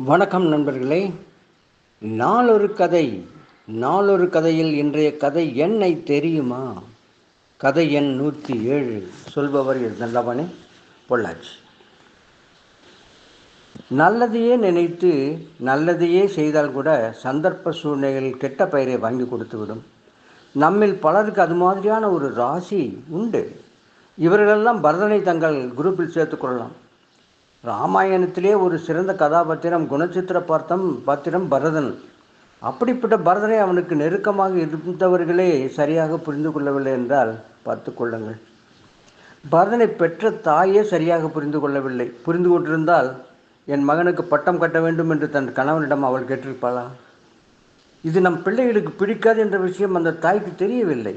வணக்கம் நண்பர்களே. நாளொரு கதை நாளொரு கதையில் இன்றைய கதை என்னை தெரியுமா? கதை எண் நூற்றி ஏழு. சொல்பவர் நல்லவனே பொள்ளாச்சி. நல்லதையே நினைத்து நல்லதையே செய்தால் கூட சந்தர்ப்ப சூழ்நிலையில் கெட்ட பெயரை வாங்கி கொடுத்துவிடும் நம்மில் பலருக்கு அது மாதிரியான ஒரு ராசி உண்டு. இவர்களெல்லாம் பரதனை தங்கள் குரூப்பில் சேர்த்துக்கொள்ளலாம் ராமாயணத்திலே ஒரு சிறந்த கதாபாத்திரம் குணச்சித்திர பார்த்தம் பாத்திரம் பரதன். அப்படிப்பட்ட பரதனை அவனுக்கு நெருக்கமாக இருந்தவர்களே சரியாக புரிந்து கொள்ளவில்லை என்றால் பார்த்து கொள்ளுங்கள். பரதனை பெற்ற தாயே சரியாக புரிந்து கொள்ளவில்லை. புரிந்து கொண்டிருந்தால் என் மகனுக்கு பட்டம் கட்ட வேண்டும் என்று தன் கணவனிடம் அவள் கேட்டிருப்பாளா? இது நம் பிள்ளைகளுக்கு பிடிக்காது என்ற விஷயம் அந்த தாய்க்கு தெரியவில்லை.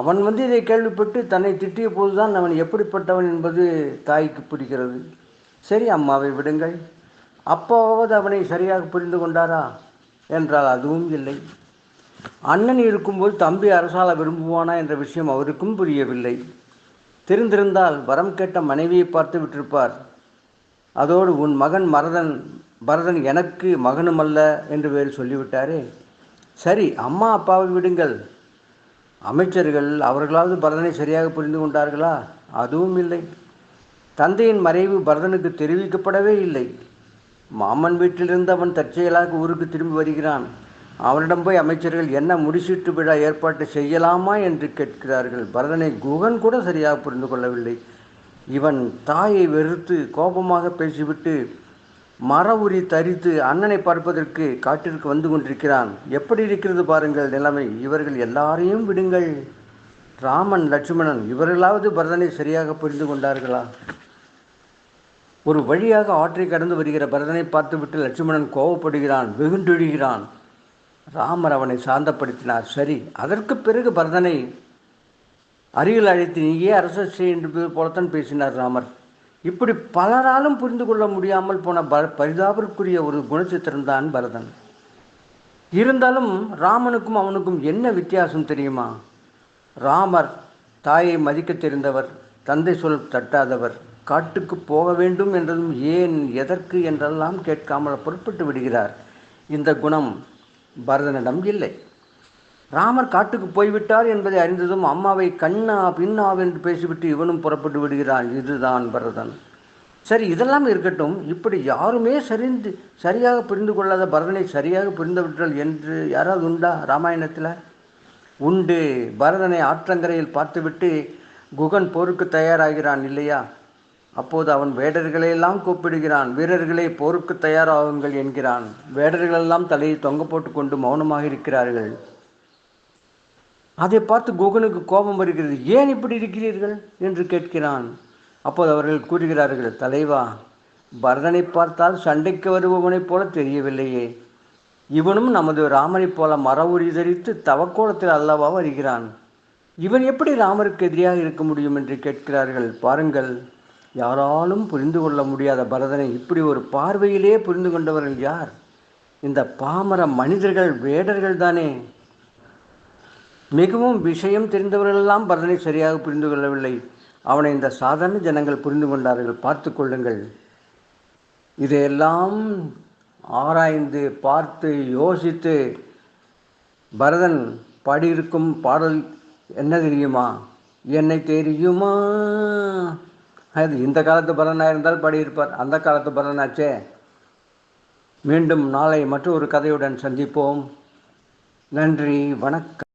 அவன் வந்து இதை கேள்விப்பட்டு தன்னை திட்டிய போதுதான் அவன் எப்படிப்பட்டவன் என்பது தாய்க்கு பிடிக்கிறது சரி அம்மாவை விடுங்கள். அப்பாவது அவனை சரியாக புரிந்து கொண்டாரா? என்றால் அதுவும் இல்லை. அண்ணன் இருக்கும்போது தம்பி அரசால விரும்புவானா என்ற விஷயம் அவருக்கும் புரியவில்லை. தெரிந்திருந்தால் வரம் கேட்ட மனைவியை பார்த்து விட்டிருப்பார். அதோடு உன் மகன் மரதன் பரதன் எனக்கு மகனும் அல்ல என்று வேறு சொல்லிவிட்டாரே. சரி அம்மா அப்பாவை விடுங்கள். அமைச்சர்கள் அவர்களாவது பரதனை சரியாக புரிந்து கொண்டார்களா? அதுவும் இல்லை. தந்தையின் மறைவு பரதனுக்கு தெரிவிக்கப்படவே இல்லை. மாமன் வீட்டிலிருந்து அவன் தற்செயலாக ஊருக்கு திரும்பி வருகிறான். அவனிடம் போய் அமைச்சர்கள் என்ன முடிசீட்டு விழா ஏற்பாட்டு செய்யலாமா என்று கேட்கிறார்கள். பரதனை குகன் கூட சரியாக புரிந்து கொள்ளவில்லை. இவன் தாயை வெறுத்து கோபமாக பேசிவிட்டு மர உரி தரித்து அண்ணனை பார்ப்பதற்கு காட்டிற்கு வந்து கொண்டிருக்கிறான். எப்படி இருக்கிறது பாருங்கள் நிலைமை. இவர்கள் எல்லாரையும் விடுங்கள். ராமன் லட்சுமணன் இவர்களாவது பரதனை சரியாக புரிந்து கொண்டார்களா? ஒரு வழியாக ஆற்றை கடந்து வருகிற பரதனை பார்த்துவிட்டு லட்சுமணன் கோவப்படுகிறான் வெகுண்டொழுகிறான். ராமர் அவனை சாந்தப்படுத்தினார். சரி அதற்கு பிறகு பரதனை அருகில் அழைத்து நீயே அரச என்று போலத்தான் பேசினார் ராமர். இப்படி பலராலும் புரிந்து கொள்ள முடியாமல் போன ப பரிதாபருக்குரிய ஒரு குணச்சித்திரம்தான் பரதன். இருந்தாலும் ராமனுக்கும் அவனுக்கும் என்ன வித்தியாசம் தெரியுமா? ராமர் தாயை மதிக்க தெரிந்தவர் தந்தை சொல் தட்டாதவர். காட்டுக்கு போக வேண்டும் என்றதும் ஏன் எதற்கு என்றெல்லாம் கேட்காமல் புறப்பட்டு விடுகிறார்? இந்த குணம் பரதனிடம் இல்லை. ராமர் காட்டுக்கு போய்விட்டார் என்பதை அறிந்ததும் அம்மாவை கண்ணா பின்னா என்று பேசிவிட்டு இவனும் புறப்பட்டு விடுகிறான் இதுதான் பரதன். சரி இதெல்லாம் இருக்கட்டும். இப்படி யாருமே சரிந்து சரியாக புரிந்து கொள்ளாத பரதனை சரியாக புரிந்துவிட்டால் என்று யாராவது உண்டா ராமாயணத்தில்? உண்டு. பரதனை ஆற்றங்கரையில் பார்த்துவிட்டு குகன் போருக்கு தயாராகிறான் இல்லையா? அப்போது அவன் வேடர்களையெல்லாம் கூப்பிடுகிறான். வீரர்களை போருக்கு தயாராகுங்கள் என்கிறான். வேடர்களெல்லாம் தலையை தொங்க போட்டு கொண்டு மௌனமாக இருக்கிறார்கள். அதை பார்த்து குகனுக்கு கோபம் வருகிறது. ஏன் இப்படி இருக்கிறீர்கள்? என்று கேட்கிறான். அப்போது அவர்கள் கூறுகிறார்கள் தலைவா பரதனை பார்த்தால் சண்டைக்கு வருபவனைப் போல தெரியவில்லையே. இவனும் நமது ராமனைப் போல மர உரி தரித்து தவக்கோலத்தில் அல்லவா வருகிறான். இவன் எப்படி ராமருக்கு எதிரியாக இருக்க முடியும்? என்று கேட்கிறார்கள். பாருங்கள் யாராலும் புரிந்து கொள்ள முடியாத பரதனை இப்படி ஒரு பார்வையிலே புரிந்து கொண்டவர்கள் யார்? இந்த பாமர மனிதர்கள் வேடர்கள் தானே. மிகவும் விஷயம் தெரிந்தவர்களெல்லாம் பரதனை சரியாக புரிந்து கொள்ளவில்லை. அவனை இந்த சாதாரண ஜனங்கள் புரிந்து கொண்டார்கள். பார்த்து கொள்ளுங்கள். இதையெல்லாம் ஆராய்ந்து பார்த்து யோசித்து பரதன் பாடியிருக்கும் பாடல் என்ன தெரியுமா? என்னை தெரியுமா அது இந்த காலத்து பலனாக இருந்தால் பாடியிருப்பார். அந்த காலத்து பலனாச்சே. மீண்டும் நாளை மற்றொரு கதையுடன் சந்திப்போம். நன்றி வணக்கம்.